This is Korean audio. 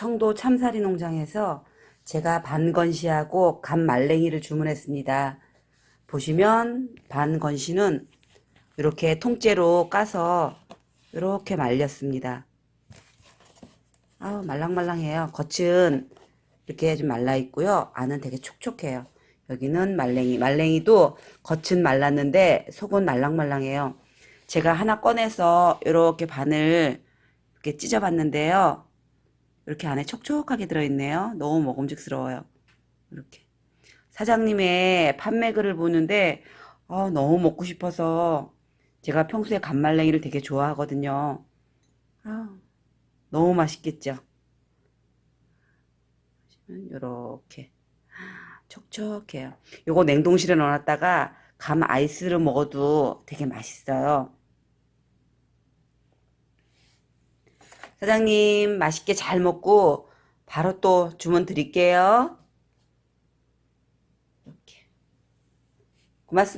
청도 참사리 농장에서 제가 반건시하고 간 말랭이를 주문했습니다. 보시면 반건시는 이렇게 통째로 까서 이렇게 말렸습니다. 아우 말랑말랑해요. 겉은 이렇게 좀 말라 있고요. 안은 되게 촉촉해요. 여기는 말랭이. 말랭이도 겉은 말랐는데 속은 말랑말랑해요. 제가 하나 꺼내서 이렇게 반을 이렇게 찢어봤는데요. 이렇게 안에 촉촉하게 들어있네요. 너무 먹음직스러워요. 이렇게. 사장님의 판매글을 보는데 아, 너무 먹고 싶어서 제가 평소에 간말랭이를 되게 좋아하거든요. 아, 너무 맛있겠죠? 이렇게 촉촉해요. 요거 냉동실에 넣어놨다가 감 아이스를 먹어도 되게 맛있어요. 사장님 맛있게 잘 먹고 바로 또 주문 드릴게요. 이렇게 고맙습니다.